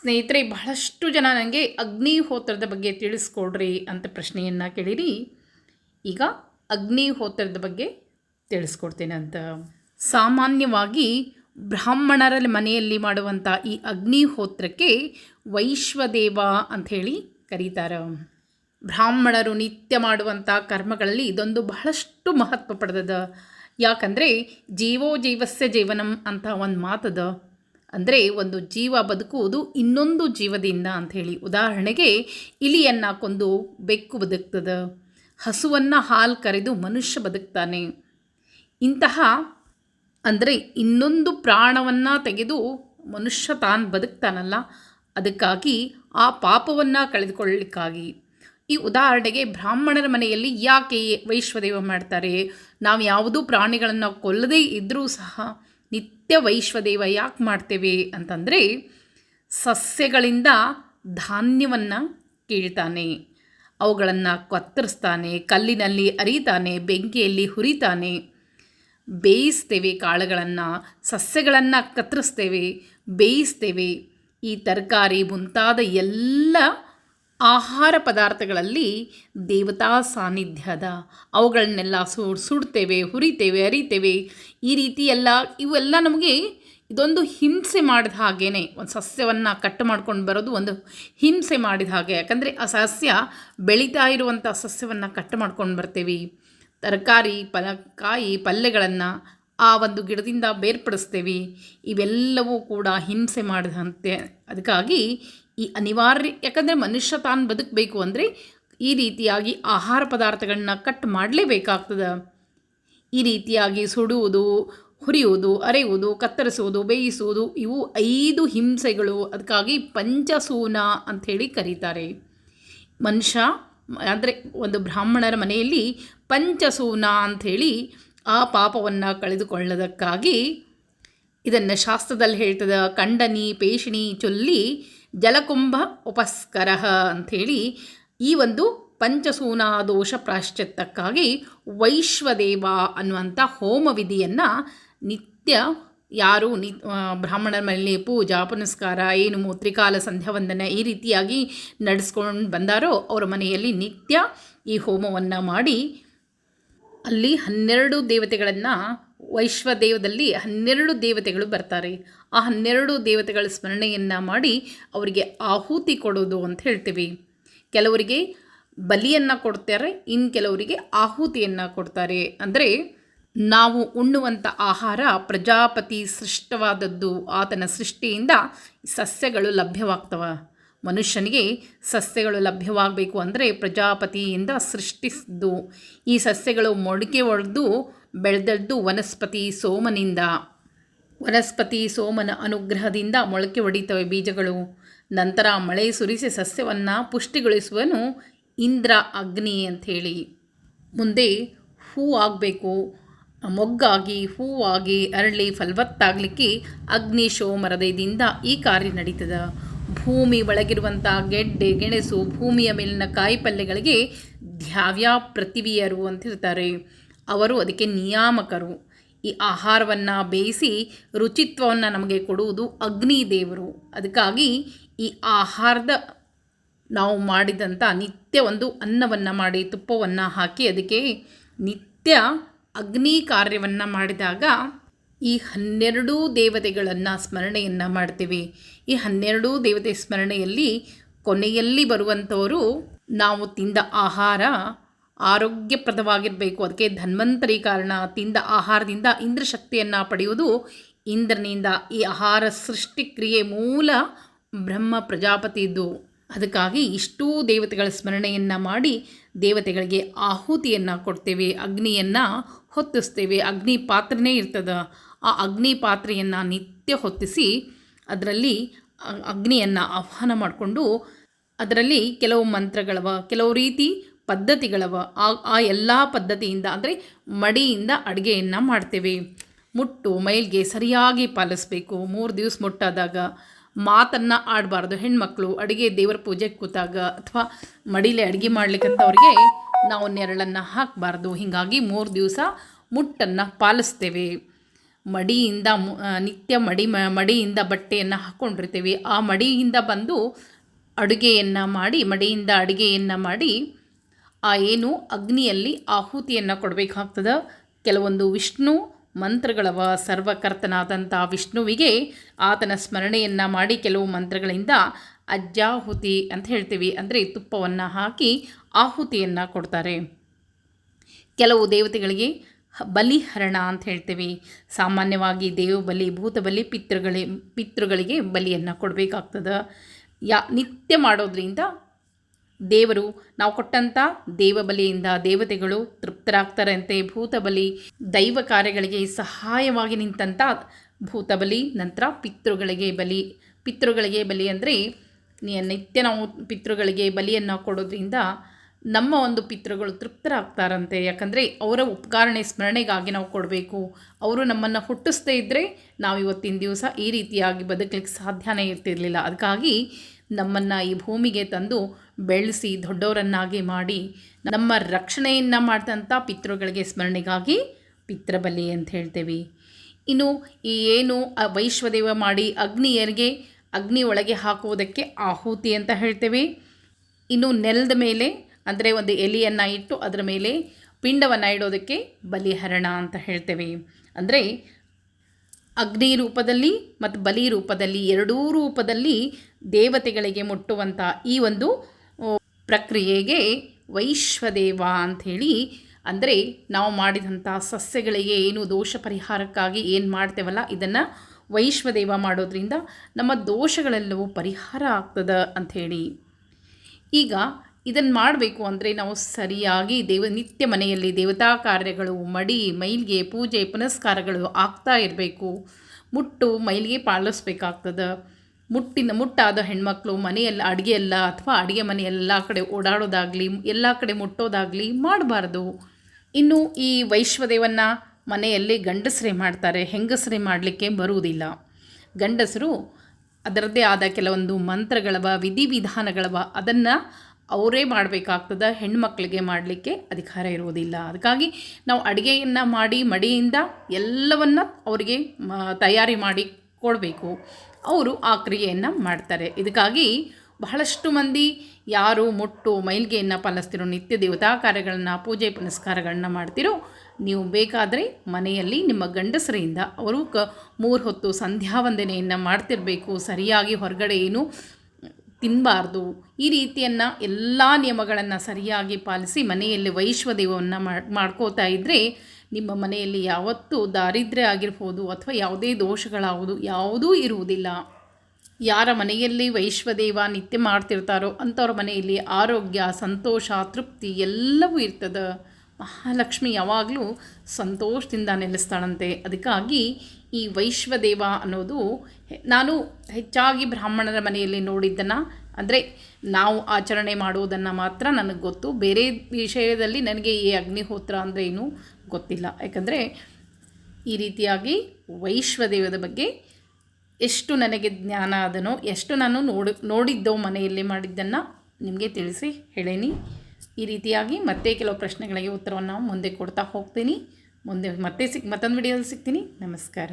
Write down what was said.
ಸ್ನೇಹಿತರೆ, ಬಹಳಷ್ಟು ಜನ ನನಗೆ ಅಗ್ನಿಹೋತ್ರದ ಬಗ್ಗೆ ತಿಳಿಸ್ಕೊಡ್ರಿ ಅಂತ ಪ್ರಶ್ನೆಯನ್ನು ಕೇಳಿರಿ. ಈಗ ಅಗ್ನಿಹೋತ್ರದ ಬಗ್ಗೆ ತಿಳಿಸ್ಕೊಡ್ತೇನೆ ಅಂತ. ಸಾಮಾನ್ಯವಾಗಿ ಬ್ರಾಹ್ಮಣರ ಮನೆಯಲ್ಲಿ ಮಾಡುವಂಥ ಈ ಅಗ್ನಿಹೋತ್ರಕ್ಕೆ ವೈಶ್ವದೇವ ಅಂಥೇಳಿ ಕರೀತಾರೆ. ಬ್ರಾಹ್ಮಣರು ನಿತ್ಯ ಮಾಡುವಂಥ ಕರ್ಮಗಳಲ್ಲಿ ಇದೊಂದು ಬಹಳಷ್ಟು ಮಹತ್ವ ಪಡೆದದ. ಯಾಕಂದರೆ ಜೀವೋ ಜೀವಸ್ಯ ಜೀವನಂ ಅಂತ ಒಂದು ಮಾತದ. ಅಂದರೆ ಒಂದು ಜೀವ ಬದುಕುವುದು ಇನ್ನೊಂದು ಜೀವದಿಂದ ಅಂಥೇಳಿ ಉದಾಹರಣೆಗೆ ಇಲಿಯನ್ನು ಕೊಂದು ಬೆಕ್ಕು ಬದುಕ್ತದೆ, ಹಸುವನ್ನು ಹಾಲು ಕರೆದು ಮನುಷ್ಯ ಬದುಕ್ತಾನೆ. ಇಂತಹ ಅಂದರೆ ಇನ್ನೊಂದು ಪ್ರಾಣವನ್ನು ತೆಗೆದು ಮನುಷ್ಯ ತಾನು ಬದುಕ್ತಾನಲ್ಲ, ಅದಕ್ಕಾಗಿ ಆ ಪಾಪವನ್ನು ಕಳೆದುಕೊಳ್ಳಲಿಕ್ಕಾಗಿ ಈ ಉದಾಹರಣೆಗೆ ಬ್ರಾಹ್ಮಣರ ಮನೆಯಲ್ಲಿ ಯಾಕೆ ವೈಶ್ವದೇವ ಮಾಡ್ತಾರೆ? ನಾವು ಯಾವುದೂ ಪ್ರಾಣಿಗಳನ್ನು ಕೊಲ್ಲದೇ ಇದ್ದರೂ ಸಹ ನಿತ್ಯ ವೈಶ್ವದೇವ ಯಾಕೆ ಮಾಡ್ತೇವೆ ಅಂತಂದರೆ ಸಸ್ಯಗಳಿಂದ ಧಾನ್ಯವನ್ನು ಕೀಳ್ತಾನೆ. ಅವುಗಳನ್ನು ಕತ್ತರಿಸ್ತಾನೆ, ಕಲ್ಲಿನಲ್ಲಿ ಅರಿತಾನೆ, ಬೆಂಕಿಯಲ್ಲಿ ಹುರಿತಾನೆ. ಬೇಯಿಸ್ತೇವೆ ಕಾಳುಗಳನ್ನು, ಸಸ್ಯಗಳನ್ನು ಕತ್ತರಿಸ್ತೇವೆ, ಬೇಯಿಸ್ತೇವೆ. ಈ ತರಕಾರಿ ಮುಂತಾದ ಎಲ್ಲ ಆಹಾರ ಪದಾರ್ಥಗಳಲ್ಲಿ ದೇವತಾ ಸಾನ್ನಿಧ್ಯದ. ಅವುಗಳನ್ನೆಲ್ಲ ಸುಡ್ತೇವೆ, ಹುರಿತೇವೆ, ಅರಿತೇವೆ. ಈ ರೀತಿ ಎಲ್ಲ ಇವೆಲ್ಲ ನಮಗೆ ಇದೊಂದು ಹಿಂಸೆ ಮಾಡಿದ ಹಾಗೇ ಒಂದು ಸಸ್ಯವನ್ನು ಕಟ್ ಮಾಡ್ಕೊಂಡು ಬರೋದು ಒಂದು ಹಿಂಸೆ ಮಾಡಿದ ಹಾಗೆ. ಯಾಕಂದರೆ ಆ ಸಸ್ಯ ಬೆಳೀತಾ ಇರುವಂಥ ಸಸ್ಯವನ್ನು ಕಟ್ ಮಾಡ್ಕೊಂಡು ಬರ್ತೀವಿ. ತರಕಾರಿ, ಪಲ, ಕಾಯಿ ಪಲ್ಯಗಳನ್ನು ಆ ಒಂದು ಗಿಡದಿಂದ ಬೇರ್ಪಡಿಸ್ತೇವೆ. ಇವೆಲ್ಲವೂ ಕೂಡ ಹಿಂಸೆ ಮಾಡಿದಂತೆ. ಅದಕ್ಕಾಗಿ ಈ ಅನಿವಾರ್ಯ, ಯಾಕಂದರೆ ಮನುಷ್ಯ ತಾನು ಬದುಕಬೇಕು ಅಂದರೆ ಈ ರೀತಿಯಾಗಿ ಆಹಾರ ಪದಾರ್ಥಗಳನ್ನ ಕಟ್ ಮಾಡಲೇಬೇಕಾಗ್ತದೆ. ಈ ರೀತಿಯಾಗಿ ಸುಡುವುದು, ಹುರಿಯುವುದು, ಅರೆಯುವುದು, ಕತ್ತರಿಸುವುದು, ಬೇಯಿಸುವುದು, ಇವು ಐದು ಹಿಂಸೆಗಳು. ಅದಕ್ಕಾಗಿ ಪಂಚಸೂನ ಅಂಥೇಳಿ ಕರೀತಾರೆ. ಮನುಷ್ಯ ಅಂದರೆ ಒಂದು ಬ್ರಾಹ್ಮಣರ ಮನೆಯಲ್ಲಿ ಪಂಚಸೂನ ಅಂಥೇಳಿ ಆ ಪಾಪವನ್ನು ಕಳೆದುಕೊಳ್ಳೋದಕ್ಕಾಗಿ ಇದನ್ನು ಶಾಸ್ತ್ರದಲ್ಲಿ ಹೇಳ್ತದೆ, ಕಂಡನಿ, ಪೇಷಿಣಿ, ಚೊಲ್ಲಿ ಜಲಕುಂಭ ಉಪಸ್ಕರ ಅಂಥೇಳಿ ಈ ಒಂದು ಪಂಚಸೂನಾದೋಷ ಪ್ರಾಶ್ಚಿತ್ತಕ್ಕಾಗಿ ವೈಶ್ವದೇವ ಅನ್ನುವಂಥ ಹೋಮ ವಿಧಿಯನ್ನು ನಿತ್ಯ ಯಾರು ನಿ ಬ್ರಾಹ್ಮಣರ ಮನೆಯಲ್ಲಿ ಪೂಜಾ, ಪುನಸ್ಕಾರ, ಏನು ಮೂತ್ರಿಕಾಲ ಸಂಧ್ಯಾ ವಂದನೆ ಈ ರೀತಿಯಾಗಿ ನಡೆಸ್ಕೊಂಡು ಬಂದಾರೋ ಅವರ ಮನೆಯಲ್ಲಿ ನಿತ್ಯ ಈ ಹೋಮವನ್ನು ಮಾಡಿ ಅಲ್ಲಿ ಹನ್ನೆರಡು ದೇವತೆಗಳನ್ನು ವೈಶ್ವದೇವದಲ್ಲಿ ಹನ್ನೆರಡು ದೇವತೆಗಳು ಬರ್ತಾರೆ. ಆ ಹನ್ನೆರಡು ದೇವತೆಗಳ ಸ್ಮರಣೆಯನ್ನು ಮಾಡಿ ಅವರಿಗೆ ಆಹುತಿ ಕೊಡೋದು ಅಂತ ಹೇಳ್ತೀವಿ. ಕೆಲವರಿಗೆ ಬಲಿಯನ್ನು ಕೊಡ್ತಾರೆ ಇನ್ನು ಕೆಲವರಿಗೆ ಆಹುತಿಯನ್ನು ಕೊಡ್ತಾರೆ. ಅಂದರೆ ನಾವು ಉಣ್ಣುವಂಥ ಆಹಾರ ಪ್ರಜಾಪತಿ ಸೃಷ್ಟವಾದದ್ದು. ಆತನ ಸೃಷ್ಟಿಯಿಂದ ಸಸ್ಯಗಳು ಲಭ್ಯವಾಗ್ತವೆ. ಮನುಷ್ಯನಿಗೆ ಸಸ್ಯಗಳು ಲಭ್ಯವಾಗಬೇಕು ಅಂದರೆ ಪ್ರಜಾಪತಿಯಿಂದ ಸೃಷ್ಟಿಸಿದ್ದು ಈ ಸಸ್ಯಗಳು ಮೊಳಕೆ ಒಡೆದು ಬೆಳೆದದ್ದು ವನಸ್ಪತಿ ಸೋಮನಿಂದ. ವನಸ್ಪತಿ ಸೋಮನ ಅನುಗ್ರಹದಿಂದ ಮೊಳಕೆ ಒಡಿತವೆ ಬೀಜಗಳು. ನಂತರ ಮಳೆ ಸುರಿಸಿ ಸಸ್ಯವನ್ನು ಪುಷ್ಟಿಗೊಳಿಸುವನು ಇಂದ್ರ ಅಗ್ನಿ ಅಂಥೇಳಿ. ಮುಂದೆ ಹೂ ಆಗಬೇಕು. ಮೊಗ್ಗಾಗಿ ಹೂವಾಗಿ ಅರಳಿ ಫಲವತ್ತಾಗಲಿಕ್ಕೆ ಅಗ್ನಿ ಮರದಿಂದ ಈ ಕಾರ್ಯ ನಡೀತದೆ. ಭೂಮಿ ಒಳಗಿರುವಂಥ ಗೆಡ್ಡೆ, ಗೆಣಸು ಭೂಮಿಯ ಮೇಲಿನ ಕಾಯಿಪಲ್ಯಗಳಿಗೆ ಧ್ಯಾವ್ಯ ಪ್ರತಿವಿಯರು ಅಂತಿರ್ತಾರೆ. ಅವರು ಅದಕ್ಕೆ ನಿಯಾಮಕರು. ಈ ಆಹಾರವನ್ನು ಬೇಯಿಸಿ ರುಚಿತ್ವವನ್ನು ನಮಗೆ ಕೊಡುವುದು ಅಗ್ನಿ ದೇವರು. ಅದಕ್ಕಾಗಿ ಈ ಆಹಾರದ ನಾವು ಮಾಡಿದಂಥ ನಿತ್ಯ ಒಂದು ಅನ್ನವನ್ನು ಮಾಡಿ, ತುಪ್ಪವನ್ನು ಹಾಕಿ ಅದಕ್ಕೆ ನಿತ್ಯ ಅಗ್ನಿ ಕಾರ್ಯವನ್ನು ಮಾಡಿದಾಗ ಈ ಹನ್ನೆರಡೂ ದೇವತೆಗಳನ್ನು ಸ್ಮರಣೆಯನ್ನು ಮಾಡ್ತೀವಿ. ಈ ಹನ್ನೆರಡೂ ದೇವತೆ ಸ್ಮರಣೆಯಲ್ಲಿ ಕೊನೆಯಲ್ಲಿ ಬರುವಂಥವರು ನಾವು ತಿಂದ ಆಹಾರ ಆರೋಗ್ಯಪ್ರದವಾಗಿರಬೇಕು. ಅದಕ್ಕೆ ಧನ್ವಂತರಿ ಕಾರಣ ತಿಂದ ಆಹಾರದಿಂದ ಇಂದ್ರ ಶಕ್ತಿಯನ್ನು ಪಡೆಯುವುದು ಇಂದ್ರನಿಂದ. ಈ ಆಹಾರ ಸೃಷ್ಟಿಕ್ರಿಯೆ ಮೂಲ ಬ್ರಹ್ಮ ಪ್ರಜಾಪತಿದ್ದು. ಅದಕ್ಕಾಗಿ ಇಷ್ಟೂ ದೇವತೆಗಳ ಸ್ಮರಣೆಯನ್ನು ಮಾಡಿ ದೇವತೆಗಳಿಗೆ ಆಹುತಿಯನ್ನು ಕೊಡ್ತೇವೆ, ಅಗ್ನಿಯನ್ನು ಹೊತ್ತಿಸ್ತೇವೆ. ಅಗ್ನಿ ಪಾತ್ರನೇ ಇರ್ತದೆ. ಆ ಅಗ್ನಿ ಪಾತ್ರೆಯನ್ನು ನಿತ್ಯ ಹೊತ್ತಿಸಿ ಅದರಲ್ಲಿ ಅಗ್ನಿಯನ್ನು ಆಹ್ವಾನ ಮಾಡಿಕೊಂಡು, ಅದರಲ್ಲಿ ಕೆಲವು ಮಂತ್ರಗಳವ, ಕೆಲವು ರೀತಿ ಪದ್ಧತಿಗಳವ. ಆ ಎಲ್ಲ ಪದ್ಧತಿಯಿಂದ ಅಂದರೆ ಮಡಿಯಿಂದ ಅಡುಗೆಯನ್ನು ಮಾಡ್ತೇವೆ. ಮುಟ್ಟು ಮೈಲ್ಗೆ ಸರಿಯಾಗಿ ಪಾಲಿಸಬೇಕು. ಮೂರು ದಿವಸ ಮುಟ್ಟಾದಾಗ ಮಾತನ್ನು ಆಡಬಾರ್ದು. ಹೆಣ್ಮಕ್ಳು ಅಡುಗೆ ದೇವರ ಪೂಜೆಗೆ ಕೂತಾಗ ಅಥವಾ ಮಡಿಲೆ ಅಡುಗೆ ಮಾಡ್ಲಿಕ್ಕಂಥವ್ರಿಗೆ ನಾವು ನೆರಳನ್ನು ಹಾಕಬಾರ್ದು. ಹೀಗಾಗಿ ಮೂರು ದಿವಸ ಮುಟ್ಟನ್ನು ಪಾಲಿಸ್ತೇವೆ. ಮಡಿಯಿಂದ ನಿತ್ಯ ಮಡಿ ಮಡಿಯಿಂದ ಬಟ್ಟೆಯನ್ನು ಹಾಕ್ಕೊಂಡಿರ್ತೇವೆ ಆ ಮಡಿಯಿಂದ ಬಂದು ಅಡುಗೆಯನ್ನು ಮಾಡಿ ಮಡಿಯಿಂದ ಅಡುಗೆಯನ್ನು ಮಾಡಿ ಆ ಏನು ಅಗ್ನಿಯಲ್ಲಿ ಆಹುತಿಯನ್ನು ಕೊಡಬೇಕಾಗ್ತದೆ? ಕೆಲವೊಂದು ವಿಷ್ಣು ಮಂತ್ರಗಳವ ಸರ್ವಕರ್ತನಾದಂಥ ವಿಷ್ಣುವಿಗೆ ಆತನ ಸ್ಮರಣೆಯನ್ನು ಮಾಡಿ ಕೆಲವು ಮಂತ್ರಗಳಿಂದ ಅಜ್ಜಾಹುತಿ ಅಂತ ಹೇಳ್ತೀವಿ. ಅಂದರೆ ತುಪ್ಪವನ್ನು ಹಾಕಿ ಆಹುತಿಯನ್ನು ಕೊಡ್ತಾರೆ. ಕೆಲವು ದೇವತೆಗಳಿಗೆ ಬಲಿಹರಣ ಅಂತ ಹೇಳ್ತೀವಿ. ಸಾಮಾನ್ಯವಾಗಿ ದೇವಬಲಿ, ಭೂತಬಲಿ ಪಿತೃಗಳಿ, ಪಿತೃಗಳಿಗೆ ಬಲಿಯನ್ನು ಕೊಡಬೇಕಾಗ್ತದೆ. ಯಾ ನಿತ್ಯ ಮಾಡೋದ್ರಿಂದ ದೇವರು ನಾವು ಕೊಟ್ಟಂಥ ದೇವಬಲಿಯಿಂದ ದೇವತೆಗಳು ತೃಪ್ತರಾಗ್ತಾರಂತೆ. ಭೂತಬಲಿ ದೈವ ಕಾರ್ಯಗಳಿಗೆ ಸಹಾಯವಾಗಿ ನಿಂತಂಥ ಭೂತಬಲಿ ನಂತರ ಪಿತೃಗಳಿಗೆ ಬಲಿ. ಪಿತೃಗಳಿಗೆ ಬಲಿ ಅಂದರೆ ನಿತ್ಯ ನಾವು ಪಿತೃಗಳಿಗೆ ಬಲಿಯನ್ನು ಕೊಡೋದ್ರಿಂದ ನಮ್ಮ ಒಂದು ಪಿತೃಗಳು ತೃಪ್ತರಾಗ್ತಾರಂತೆ. ಯಾಕಂದರೆ ಅವರ ಉಪಕಾರಣೆ ಸ್ಮರಣೆಗಾಗಿ ನಾವು ಕೊಡಬೇಕು. ಅವರು ನಮ್ಮನ್ನು ಹುಟ್ಟಿಸ್ದೇ ಇದ್ದರೆ ನಾವು ಇವತ್ತಿನ ದಿವಸ ಈ ರೀತಿಯಾಗಿ ಬದುಕಲಿಕ್ಕೆ ಸಾಧ್ಯನೇ ಇರ್ತಿರಲಿಲ್ಲ. ಅದಕ್ಕಾಗಿ ನಮ್ಮನ್ನು ಈ ಭೂಮಿಗೆ ತಂದು ಬೆಳೆಸಿ ದೊಡ್ಡವರನ್ನಾಗಿ ಮಾಡಿ ನಮ್ಮ ರಕ್ಷಣೆಯನ್ನು ಮಾಡಿದಂಥ ಪಿತೃಗಳಿಗೆ ಸ್ಮರಣೆಗಾಗಿ ಪಿತೃಬಲಿ ಅಂತ ಹೇಳ್ತೇವೆ. ಇನ್ನು ಈ ಏನು ವೈಶ್ವದೇವ ಮಾಡಿ ಅಗ್ನಿಯರಿಗೆ ಅಗ್ನಿ ಒಳಗೆ ಹಾಕುವುದಕ್ಕೆ ಆಹುತಿ ಅಂತ ಹೇಳ್ತೇವೆ. ಇನ್ನು ನೆಲದ ಮೇಲೆ ಅಂದರೆ ಒಂದು ಎಲೆಯನ್ನು ಇಟ್ಟು ಅದರ ಮೇಲೆ ಪಿಂಡವನ್ನು ಇಡೋದಕ್ಕೆ ಬಲಿಹರಣ ಅಂತ ಹೇಳ್ತೇವೆ. ಅಂದರೆ ಅಗ್ನಿ ರೂಪದಲ್ಲಿ ಮತ್ತು ಬಲಿ ರೂಪದಲ್ಲಿ ಎರಡೂ ರೂಪದಲ್ಲಿ ದೇವತೆಗಳಿಗೆ ಮುಟ್ಟುವಂಥ ಈ ಒಂದು ಪ್ರಕ್ರಿಯೆಗೆ ವೈಶ್ವದೇವ ಅಂಥೇಳಿ, ಅಂದರೆ ನಾವು ಮಾಡಿದಂಥ ಸಸ್ಯಗಳಿಗೆ ಏನು ದೋಷ ಪರಿಹಾರಕ್ಕಾಗಿ ಏನು ಮಾಡ್ತೇವಲ್ಲ, ಇದನ್ನು ವೈಶ್ವದೇವ ಮಾಡೋದ್ರಿಂದ ನಮ್ಮ ದೋಷಗಳೆಲ್ಲವೂ ಪರಿಹಾರ ಆಗ್ತದೆ ಅಂಥೇಳಿ. ಈಗ ಇದನ್ನು ಮಾಡಬೇಕು ಅಂದರೆ ನಾವು ಸರಿಯಾಗಿ ದೇವ, ನಿತ್ಯ ಮನೆಯಲ್ಲಿ ದೇವತಾ ಕಾರ್ಯಗಳು, ಮಡಿ, ಮೈಲಿಗೆ ಪೂಜೆ, ಪುನಸ್ಕಾರಗಳು ಆಗ್ತಾ ಇರಬೇಕು. ಮುಟ್ಟು ಮೈಲಿಗೆ ಪಾಲಿಸ್ಬೇಕಾಗ್ತದೆ. ಮುಟ್ಟಿನ ಮುಟ್ಟಾದ ಹೆಣ್ಮಕ್ಳು, ಮನೆಯಲ್ಲ ಅಡುಗೆಯಲ್ಲ ಅಥವಾ ಅಡುಗೆ ಮನೆ ಎಲ್ಲ ಕಡೆ ಓಡಾಡೋದಾಗಲಿ, ಎಲ್ಲ ಕಡೆ ಮುಟ್ಟೋದಾಗಲಿ ಮಾಡಬಾರ್ದು. ಇನ್ನು ಈ ವೈಶ್ವದೇವನ್ನ ಮನೆಯಲ್ಲಿ ಗಂಡಸರೇ ಮಾಡ್ತಾರೆ, ಹೆಂಗಸರೇ ಮಾಡಲಿಕ್ಕೆ ಬರುವುದಿಲ್ಲ. ಗಂಡಸರು ಅದರದ್ದೇ ಆದ ಕೆಲವೊಂದು ಮಂತ್ರಗಳವ, ವಿಧಿವಿಧಾನಗಳವ, ಅದನ್ನು ಅವರೇ ಮಾಡಬೇಕಾಗ್ತದೆ, ಹೆಣ್ಮಕ್ಳಿಗೆ ಮಾಡಲಿಕ್ಕೆ ಅಧಿಕಾರ ಇರುವುದಿಲ್ಲ. ಅದಕ್ಕಾಗಿ ನಾವು ಅಡುಗೆಯನ್ನು ಮಾಡಿ ಮಡಿಯಿಂದ ಎಲ್ಲವನ್ನು ಅವರಿಗೆ ತಯಾರಿ ಮಾಡಿ ಕೊಡಬೇಕು. ಅವರು ಆ ಕ್ರಿಯೆಯನ್ನು ಮಾಡ್ತಾರೆ. ಇದಕ್ಕಾಗಿ ಬಹಳಷ್ಟು ಮಂದಿ ಯಾರು ಮುಟ್ಟು, ಮೈಲ್ಗೆಯನ್ನು ಪಾಲಿಸ್ತಿರೋ ನಿತ್ಯ ದೇವತಾ ಕಾರ್ಯಗಳನ್ನು, ಪೂಜೆ ಪುನಸ್ಕಾರಗಳನ್ನ ಮಾಡ್ತಿರೋ ನೀವು ಬೇಕಾದರೆ ಮನೆಯಲ್ಲಿ ನಿಮ್ಮ ಗಂಡಸರಿಂದ ಅವರು ಕ ಮೂರು ಹೊತ್ತು ಸಂಧ್ಯಾ ವಂದನೆಯನ್ನು ಮಾಡ್ತಿರಬೇಕು. ಸರಿಯಾಗಿ ಹೊರಗಡೆ ಏನು ತಿನ್ನಬಾರ್ದು ಈ ರೀತಿಯನ್ನು ಎಲ್ಲ ನಿಯಮಗಳನ್ನು ಸರಿಯಾಗಿ ಪಾಲಿಸಿ ಮನೆಯಲ್ಲಿ ವೈಶ್ವದೇವವನ್ನು ಮಾಡ್ಕೋತಾ ಇದ್ದರೆ ನಿಮ್ಮ ಮನೆಯಲ್ಲಿ ಯಾವತ್ತೂ ದಾರಿದ್ರ್ಯ ಆಗಿರ್ಬೋದು ಅಥವಾ ಯಾವುದೇ ದೋಷಗಳಾವುದು ಯಾವುದೂ ಇರುವುದಿಲ್ಲ. ಯಾರ ಮನೆಯಲ್ಲಿ ವೈಶ್ವದೇವ ನಿತ್ಯ ಮಾಡ್ತಿರ್ತಾರೋ ಅಂಥವ್ರ ಮನೆಯಲ್ಲಿ ಆರೋಗ್ಯ, ಸಂತೋಷ, ತೃಪ್ತಿ ಎಲ್ಲವೂ ಇರ್ತದೆ. ಮಹಾಲಕ್ಷ್ಮಿ ಯಾವಾಗಲೂ ಸಂತೋಷದಿಂದ ನೆಲೆಸ್ತಾಳಂತೆ. ಅದಕ್ಕಾಗಿ ಈ ವೈಶ್ವದೇವ ಅನ್ನೋದು ನಾನು ಹೆಚ್ಚಾಗಿ ಬ್ರಾಹ್ಮಣರ ಮನೆಯಲ್ಲಿ ನೋಡಿದ್ದನ್ನು, ಅಂದರೆ ನಾವು ಆಚರಣೆ ಮಾಡುವುದನ್ನು ಮಾತ್ರ ನನಗೆ ಗೊತ್ತು. ಬೇರೆ ವಿಷಯದಲ್ಲಿ ನನಗೆ ಈ ಅಗ್ನಿಹೋತ್ರ ಅಂದರೆ ಏನೂ ಗೊತ್ತಿಲ್ಲ. ಯಾಕಂದರೆ ಈ ರೀತಿಯಾಗಿ ವೈಶ್ವದೇವದ ಬಗ್ಗೆ ಎಷ್ಟು ನನಗೆ ಜ್ಞಾನ ಅದನೋ, ಎಷ್ಟು ನಾನು ನೋಡಿ, ನೋಡಿದ್ದೋ ಮನೆಯಲ್ಲಿ ಮಾಡಿದ್ದನ್ನು ನಿಮಗೆ ತಿಳಿಸಿ ಹೇಳೇನಿ. ಈ ರೀತಿಯಾಗಿ ಮತ್ತೆ ಕೆಲವು ಪ್ರಶ್ನೆಗಳಿಗೆ ಉತ್ತರವನ್ನು ಮುಂದೆ ಕೊಡ್ತಾ ಹೋಗ್ತೀನಿ. ಮುಂದೆ ಮತ್ತೆ ಸಿಕ್, ಮತ್ತೊಂದು ವಿಡಿಯೋದಲ್ಲಿ ಸಿಗ್ತೀನಿ. ನಮಸ್ಕಾರ.